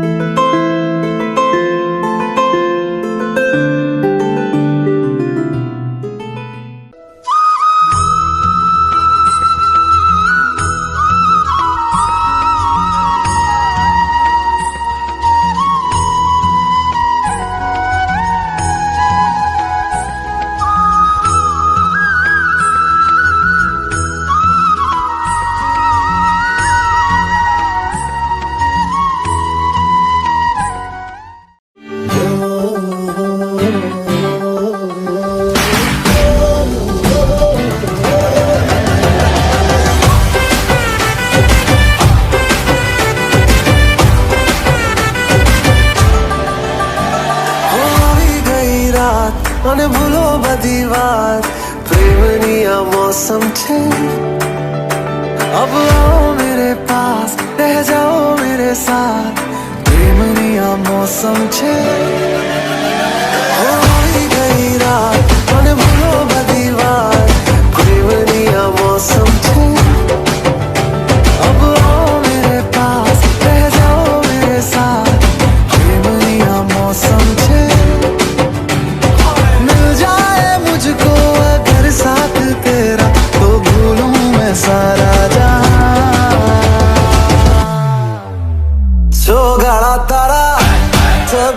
Música some change.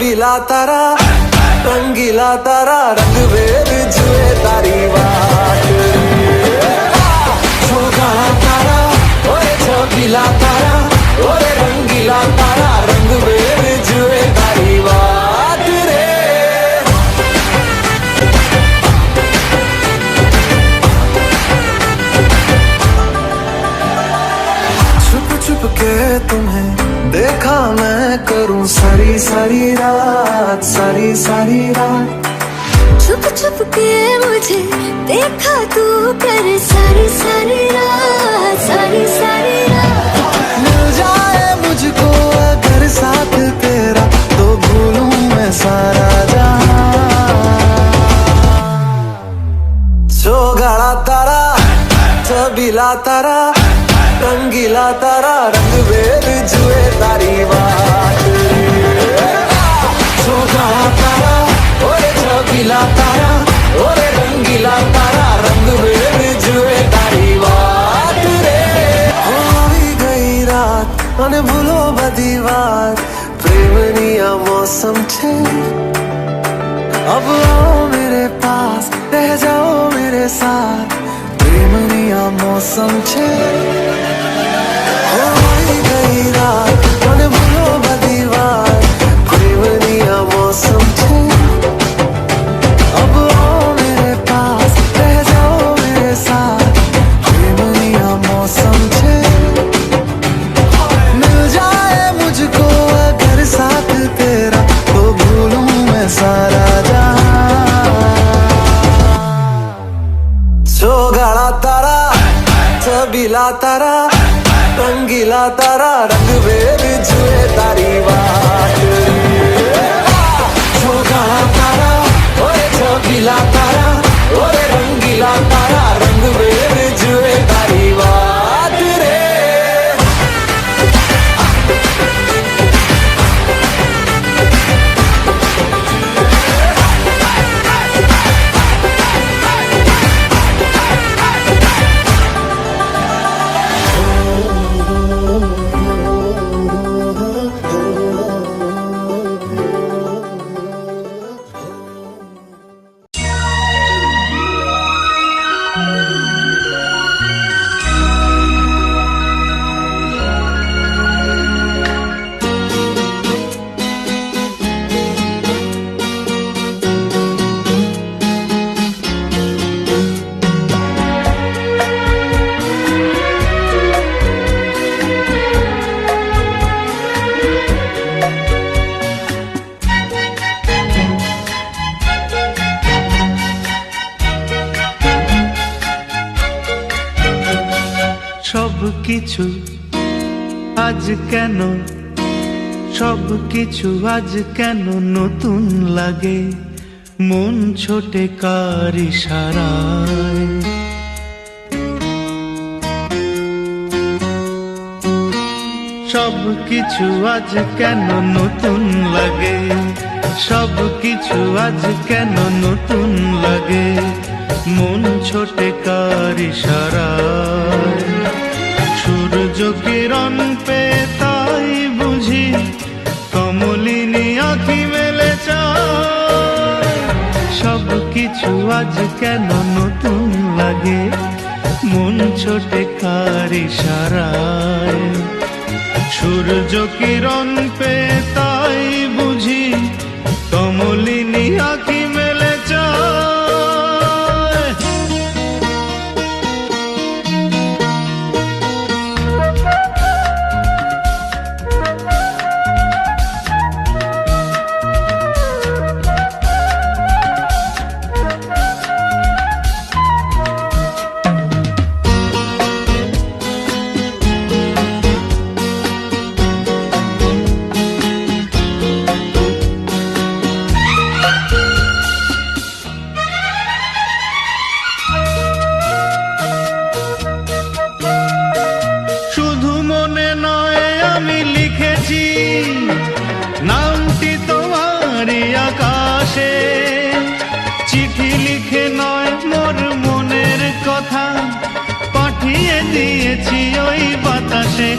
छबीला तारा रंगीला तारा रंग वेद जुए तारी बात सोगाड़ा तारा ओए छबीला तारा ओए देखा मैं करूँ सारी सारी रात सारी सारी रात। छुप छुप के मुझे देखा तू कर सारी सारी रात सारी सारी रात। मिल जाए मुझको अगर साथ तेरा तो भूलूं मैं सारा मौसम छे dilatará কিছু আজ কেন? সব কিছু আজ কেন নতুন লাগে? মন ছোটে কার ইশারায়? সব কিছু আজ কেন নতুন লাগে? সব কিছু আজ কেন নতুন লাগে? মন ছোটে কার ইশারায়? সূর্য কিরণ পে তাই বুঝি, কমলিনী আঁকি মেলে সব কিছু আজ কেন নতুন লাগে, মন ছোটে কারি সারায়। সূর্য কিরণ লিখেছি নামটি তোমারই আকাশে। চিঠি লিখে নয় মোর মনের কথা পাঠিয়ে দিয়েছি ওই বাতাসে।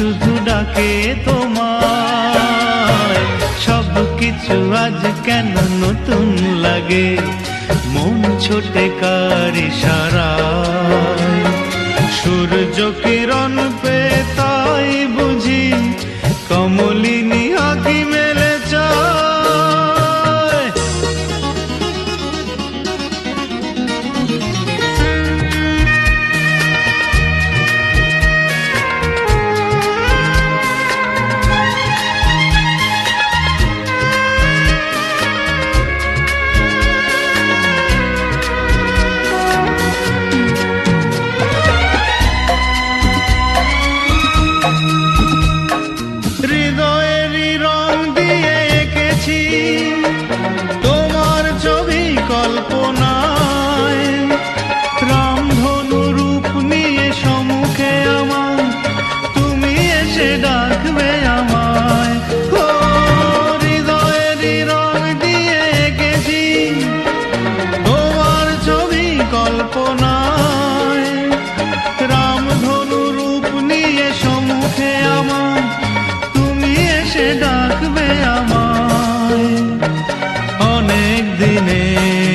শুধু ডাকে তোমায়। সব কিছু আজ কেন নতুন লাগে? মন ছোটে কার সারা সূর্য কিরণ পে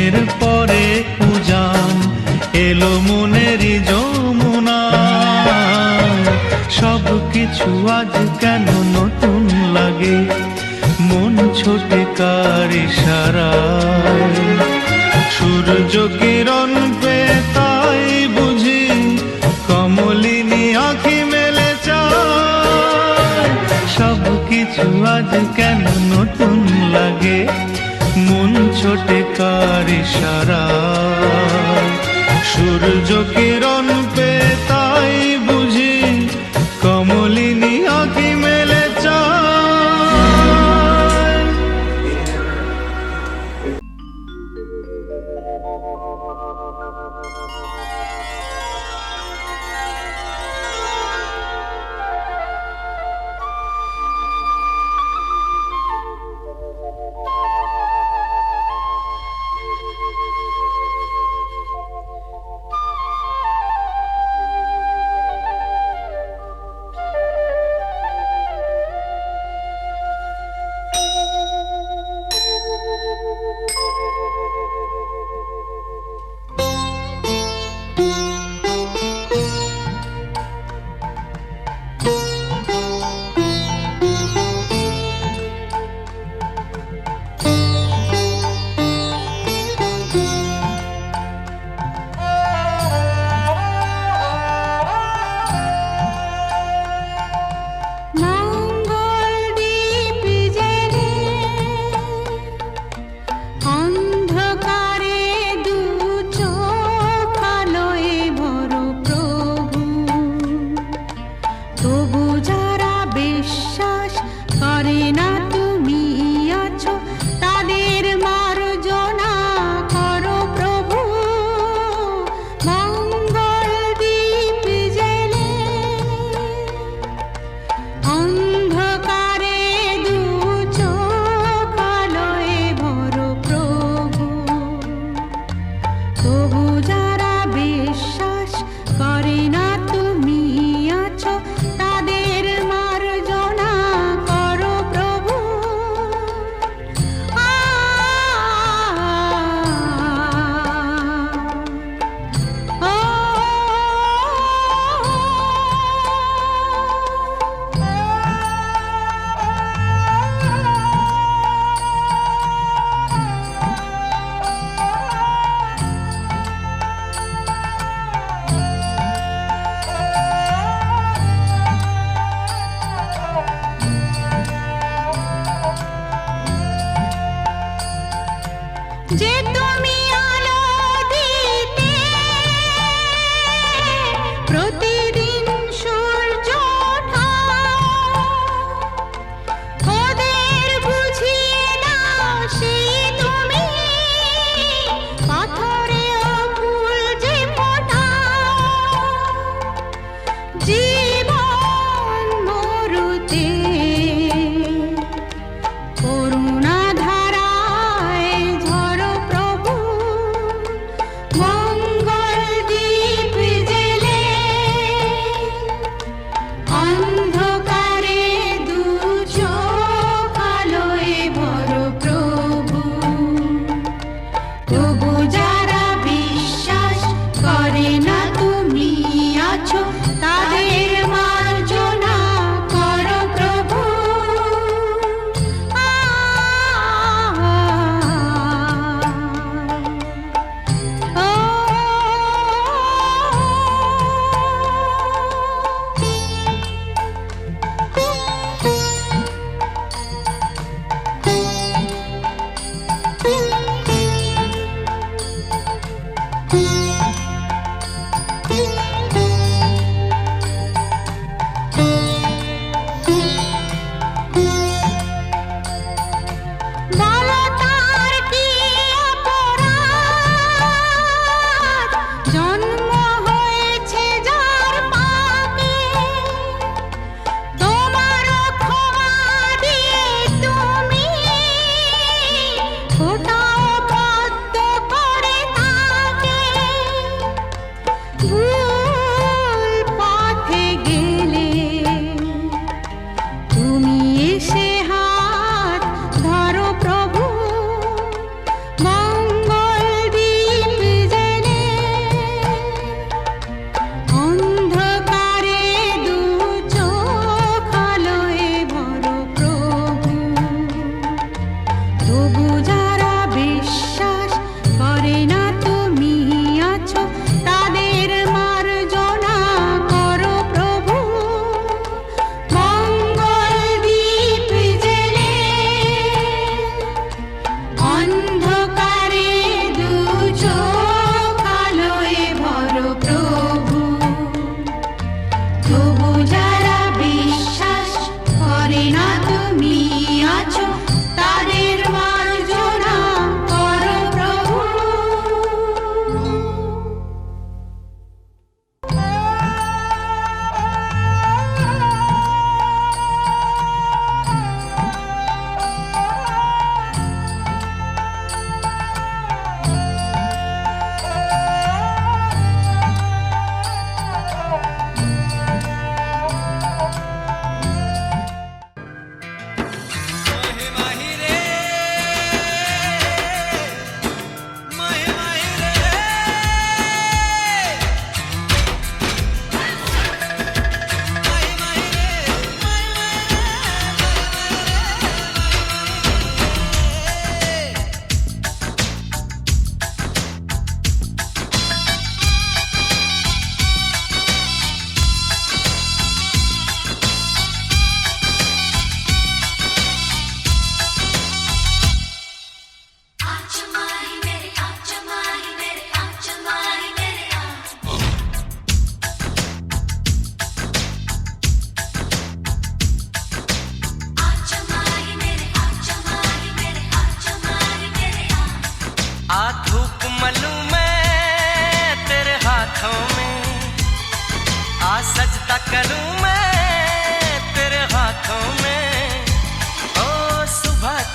দিনের পরে পূজান এলো মনেরই যমুনা। সব কিছু আজ কেন নতুন লাগে? মন ছোটে কার ইশারায়? সূর্য কিরণ পে তাই বুঝি, কমলিনী আঁখি মেলে সব কিছু আজ কেন নতুন লাগে? মন ছোটে কার ইশারা। সূর্য কিরণ পে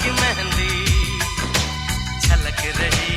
की मेहंदी छलक रही